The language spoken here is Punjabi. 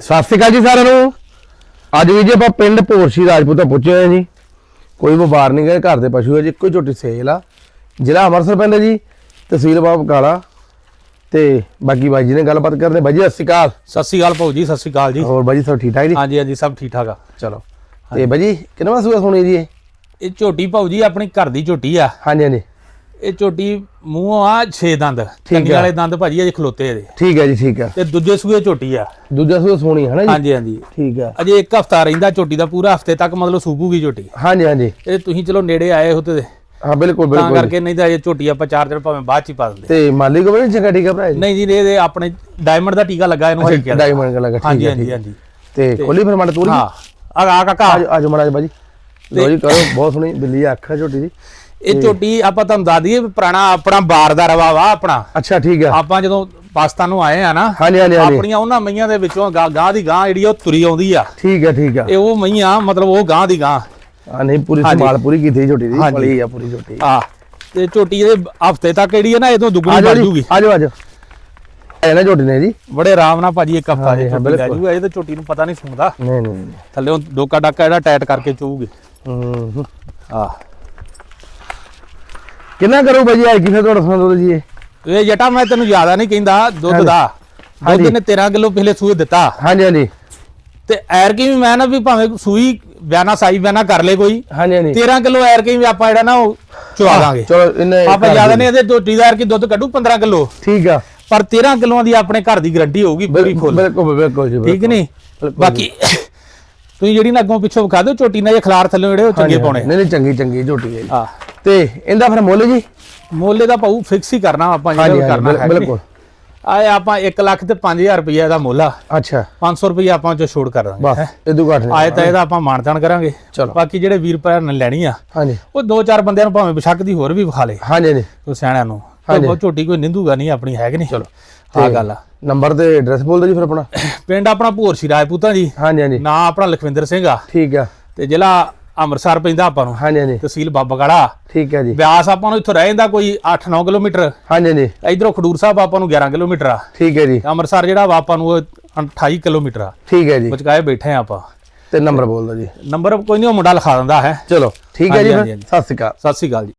ਸਤਿ ਸ਼੍ਰੀ ਅਕਾਲ ਜੀ ਸਾਰਿਆਂ ਨੂੰ। ਅੱਜ ਵੀ ਜੀ ਆਪਾਂ ਪਿੰਡ ਭੋਰਸ਼ੀ ਰਾਜਪੂਤਾ ਪਹੁੰਚੇ ਹੋਏ ਹਾਂ ਜੀ। ਕੋਈ ਵਪਾਰ ਨਹੀਂ ਗਏ ਘਰ ਦੇ ਪਸ਼ੂ ਹੈ ਜੀ ਇੱਕੋ ਝੋਟੀ ਸੇਲ ਆ। ਜ਼ਿਲ੍ਹਾ ਅੰਮ੍ਰਿਤਸਰ ਪੈਂਦਾ ਜੀ ਤਹਿਸੀਲ ਬਾਬ ਕਾਲਾ ਤੇ ਬਾਕੀ ਬਾਈ ਜੀ ਨੇ ਗੱਲਬਾਤ ਕਰਦੇ ਬਾਈ ਜੀ ਸਤਿ ਸ਼੍ਰੀ ਅਕਾਲ। ਸਤਿ ਸ਼੍ਰੀ ਅਕਾਲ ਭਾਊ ਜੀ ਸਤਿ ਸ਼੍ਰੀ ਅਕਾਲ ਜੀ। ਹੋਰ ਬਾਈ ਜੀ ਸਭ ਠੀਕ ਠਾਕ ਜੀ? ਹਾਂਜੀ ਹਾਂਜੀ ਸਭ ਠੀਕ ਠਾਕ ਆ। ਚਲੋ। ਤੇ ਬਾਈ ਜੀ ਕਿੰਨਾ ਸੂਆ ਸੁਣੀ ਜੀ ਇਹ? ਇਹ ਝੋਟੀ ਭਾਊ ਜੀ ਆਪਣੀ ਘਰ ਦੀ ਝੋਟੀ ਆ। ਹਾਂਜੀ ਹਾਂਜੀ। ਇਹ ਝੋਟੀ ਮੂੰਹੋਂ ਆ 6 ਦੰਦ ਆ। ਵਾਲੇ ਦੰਦ ਭਾਜੀ ਅਜੇ ਖਲੋਤੇ ਇਹਦੇ। ਠੀਕ ਹੈ ਜੀ ਠੀਕ ਹੈ ਤੇ ਦੂਜੇ ਸੂਏ ਝੋਟੀ ਆ। ਦੂਜਾ ਸੂਆ ਸੋਣੀ ਹੈ ਨਾ ਜੀ? ਹਾਂਜੀ ਹਾਂਜੀ। ਠੀਕ ਹੈ ਅਜੇ ਇੱਕ ਹਫਤਾ ਰਹਿੰਦਾ ਝੋਟੀ ਦਾ ਪੂਰਾ ਹਫ਼ਤੇ ਤੱਕ ਮਤਲਬ ਸੂਬੂਗੀ ਝੋਟੀ। ਹਾਂਜੀ ਹਾਂਜੀ। ਇਹ ਤੁਸੀਂ ਚਲੋ ਨੇੜੇ ਆਏ ਹੋ ਤੇ ਹਾਂ ਬਿਲਕੁਲ ਤਾਂ ਬਿਲਕੁਲ ਕਰਕੇ ਨਹੀਂ ਤਾਂ ਇਹ ਝੋਟੀ ਆਪਾਂ ਚਾਰ ਦਿਨ ਭਾਵੇਂ ਬਾਅਦ ਚ ਹੀ ਪਾ ਦਿੰਦੇ। ਤੇ ਮਾਲੀ ਕੋ ਬੜੀ ਚੰਗਾ ਹੈ ਭਰਾ ਜੀ? ਨਹੀਂ ਜੀ ਇਹ ਇਹਦੇ ਆਪਣੇ ਡਾਇਮੰਡ ਦਾ ਟੀਕਾ ਲੱਗਾ ਇਹਨੂੰ ਕਿਹਾ ਡਾਇਮੰਡ ਦਾ ਲੱਗਾ ਠੀਕ ਹੈ ਹਾਂਜੀ। ਹਾਂਜੀ ਤੇ ਖੋਲੀ ਫਿਰ ਮੜ ਤੋਰੀ ਹਾਂ। ਆ ਆ ਕਾਕਾ ਅੱਜ ਮੜਾ ਬਾਜੀ। ਲੋ ਜੀ ਕਰੋ ਬਹੁਤ ਸੋਹਣੀ ਬਿੱਲੀ ਅੱਖ ਝੋਟੀ ਦੀ। ਇਹ ਝੋਟੀ ਆਪਾਂ ਤੁਹਾਨੂੰ ਦੱਸ ਦਈਏ ਪੁਰਾਣਾ ਆਪਣਾ ਬਾਰ ਦਾ ਰਵਾ ਵਾ ਆਪਣਾ। ਅੱਛਾ ਠੀਕ ਹੈ ਆਪਾਂ ਜਦੋਂ ਪਾਕਿਸਤਾਨ ਨੂੰ ਆਏ ਆ ਨਾ ਹਾਂਜੀ ਹਾਂਜੀ ਹਾਂਜੀ। ਆਪਣੀਆਂ ਉਹਨਾਂ ਮਈਆਂ ਦੇ ਵਿੱਚੋਂ ਗਾਂ ਦੀ ਗਾਂ ਜਿਹੜੀ ਆ ਉਹ ਤੁਰੀ ਆਉਂਦੀ ਆ। ਠੀਕ ਹੈ ਠੀਕ ਹੈ ਇਹ ਉਹ ਮਈਆਂ ਮਤਲਬ ਉਹ ਗਾਂ ਦੀ ਗਾਂ ਆ ਨਹੀਂ ਪੂਰੀ। ਸੰਭਾਲ ਪੂਰੀ ਕੀਤੀ ਝੋਟੀ ਦੀ। ਪਲੀ ਆ ਪੂਰੀ ਝੋਟੀ। ਆ ਤੇ ਝੋਟੀ ਇਹਦੇ ਹਫ਼ਤੇ ਤੱਕ ਜਿਹੜੀ ਹੈ ਨਾ ਇਦੋਂ ਦੁੱਗਣੀ ਜੀ ਜੂਗੀ ਆਜੋ ਆਜੋ ਇਹ ਨਾ ਝੋਟੀ ਨੇ ਜੀ। ਬੜੇ ਆਰਾਮ ਨਾਲ ਭਾਜੀ ਇੱਕ ਹਫਤਾ ਹਾਂ, ਝੋਟੀ ਲੈ। ਜੂਗਾ ਇਹ ਤਾਂ ਝੋਟੀ ਨੂੰ ਪਤਾ ਨਹੀਂ ਸੁਣਦਾ ਨਹੀਂ ਨਹੀਂ ਥੱਲੇ ਡੋਕਾ ਡਾਕਾ ਜਿਹੜਾ ਟਾਈਟ ਕਰਕੇ ਚੂਗੀ ਹੂੰ ਹੂੰ। ਆ ਕਿੰਨਾ ਕਰੂ ਬਾਜੀ ਅੱਜ ਕੀ ਫਿਰ ਤੁਹਾਡਾ ਸੁਣਾ ਦੋ ਜੀ ਇਹ ਇਹ ਜਟਾ ਮੈਂ ਤੈਨੂੰ ਜ਼ਿਆਦਾ ਨਹੀਂ ਕਹਿੰਦਾ ਦੁੱਧ ਦਾ। ਦੁੱਧ। ਨੇ 13 ਕਿਲੋ ਪਿਛਲੇ ਸੂਏ ਦਿੱਤਾ। ਹਾਂਜੀ ਹਾਂਜੀ। ਤੇ ਐਰ ਕੀ ਵੀ ਮੈਂ ਨਾ ਵੀ ਭਾਵੇਂ ਸੂਈ ਬਿਆਨਾ ਸਾਈ ਬਿਆਨਾ ਕਰ ਲੇ ਕੋਈ। ਹਾਂਜੀ ਹਾਂਜੀ। 13 ਕਿਲੋ ਐਰ ਕੀ ਵੀ ਆਪਾਂ ਜਿਹੜਾ ਨਾ ਉਹ ਚਵਾ ਦਾਂਗੇ। ਚਲੋ ਇਹਨੇ ਆਪਾਂ ਜ਼ਿਆਦਾ ਨਹੀਂ ਇਹਦੇ ਝੋਟੀ ਦਾ ਐਰ ਕੀ ਦੁੱਧ ਕੱਢੂ 15 ਕਿਲੋ? ਠੀਕ ਆ। ਪਰ 13 ਕਿਲੋਆਂ ਦੀ ਆਪਣੇ ਘਰ ਦੀ ਗਰੰਟੀ ਹੋਊਗੀ ਪੂਰੀ ਬਿਲਕੁਲ ਫੁੱਲ। ਬਿਲਕੁਲ ਬਿਲਕੁਲ ਜੀ ਠੀਕ ਨਹੀਂ? ਬਾਕੀ ਤੁਸੀਂ ਜਿਹੜੀ ਨਾ ਅੱਗੋਂ ਪਿੱਛੋਂ ਵਿਖਾ ਦਿਓ ਝੋਟੀ ਨਾਲ ਇਹ ਖਲਾਰ ਥੱਲੇ ਜਿਹੜੇ ਉਹ ਚੰਗੇ ਪਾਉਣੇ। ਨਹੀਂ ਨਹੀਂ ਚੰਗੀ ਚੰਗੀ ਝੋਟੀ ਹੈ ਜੀ। ਤੇ ਇਹਦਾ ਫਿਰ ਮੁੱਲ ਜੀ? ਮੋਲੇ ਦਾ ਭਾਊ ਫਿਕਸ ਹੀ ਕਰਨਾ ਆਪਾਂ ਜਿਹੜਾ ਕਰਨਾ ਹੈ ਬਿਲਕੁਲ। ਆਏ ਆਪਾਂ 1 ਲੱਖ ਤੇ 5000 ਰੁਪਏ ਦਾ ਮੁੱਲ ਆ। ਅੱਛਾ। 500 ਰੁਪਏ ਆਪਾਂ ਚ ਛੋੜ ਕਰ ਦਾਂਗੇ ਬਸ ਇਦੋਂ ਘੱਟ ਨਹੀਂ। ਆਏ ਤਾਂ ਇਹਦਾ ਆਪਾਂ ਮਾਨਤਾਨ ਕਰਾਂਗੇ। ਚਲੋ। ਬਾਕੀ ਜਿਹੜੇ ਵੀਰ ਭਰਾ ਨੇ ਲੈਣੀ ਆ ਹਾਂਜੀ। ਉਹ ਦੋ ਚਾਰ ਬੰਦਿਆਂ ਨੂੰ ਭਾਵੇਂ ਬਿਸ਼ੱਕ ਦੀ ਹੋਰ ਵੀ ਵਿਖਾ ਲੇ। ਹਾਂਜੀ ਹਾਂਜੀ। ਉਹ ਸਿਆਣਿਆਂ ਨੂੰ। ਉਹ ਝੋਟੀ ਕੋਈ ਨਿੰਦੂਗਾ ਨਹੀਂ ਆਪਣੀ ਹੈ ਕਿ ਨਹੀਂ? ਚਲੋ। ਆ ਗੱਲ ਆ। ਨੰਬਰ ਤੇ ਐਡਰੈਸ ਬੋਲ ਦਿਓ ਜੀ ਫਿਰ ਆਪਣਾ? ਪਿੰਡ ਆਪਣਾ ਭੋਰ ਸੀ ਰਾਜਪੂਤਾਂ ਜੀ। ਹਾਂਜੀ ਹਾਂਜੀ। ਨਾਂ ਆਪਣਾ ਲਖਵਿੰਦਰ ਸਿੰਘ ਆ। ਠੀਕ ਆ। ਤੇ ਜ਼ਿਲ੍ਹਾ ਅੰਮ੍ਰਿਤਸਰ ਪੈਂਦਾ ਆਪਾਂ ਨੂੰ। ਹਾਂਜੀ ਹਾਂਜੀ। ਤਹਿਸੀਲ ਬਾਬਾਗੜਾ। ਠੀਕ ਹੈ ਜੀ। ਬਿਆਸ ਆਪਾਂ ਨੂੰ ਇੱਥੋਂ ਰਹਿ ਜਾਂਦਾ ਕੋਈ 8-9 ਕਿਲੋਮੀਟਰ। ਹਾਂਜੀ ਹਾਂਜੀ। ਇਧਰੋਂ ਖਡੂਰ ਸਾਹਿਬ ਆਪਾਂ ਨੂੰ 11 ਕਿਲੋਮੀਟਰ ਆ। ਠੀਕ ਹੈ ਜੀ। ਅੰਮ੍ਰਿਤਸਰ ਜਿਹੜਾ ਵਾ ਆਪਾਂ ਨੂੰ ਉਹ 28 ਕਿਲੋਮੀਟਰ ਆ। ਠੀਕ ਹੈ ਜੀ। ਵਿਚਕਾਏ ਬੈਠੇ ਆ ਆਪਾਂ। ਤੇ ਨੰਬਰ ਬੋਲ ਜੀ। ਨੰਬਰ ਕੋਈ ਨਹੀਂ ਉਹ ਮੁੰਡਾ ਲਿਖਾ ਦਿੰਦਾ ਹੈ। ਚਲੋ ਠੀਕ ਹੈ ਜੀ। ਸਤਿ ਸ਼੍ਰੀ ਅਕਾਲ। ਸਤਿ ਸ੍ਰੀ ਅਕਾਲ ਜੀ।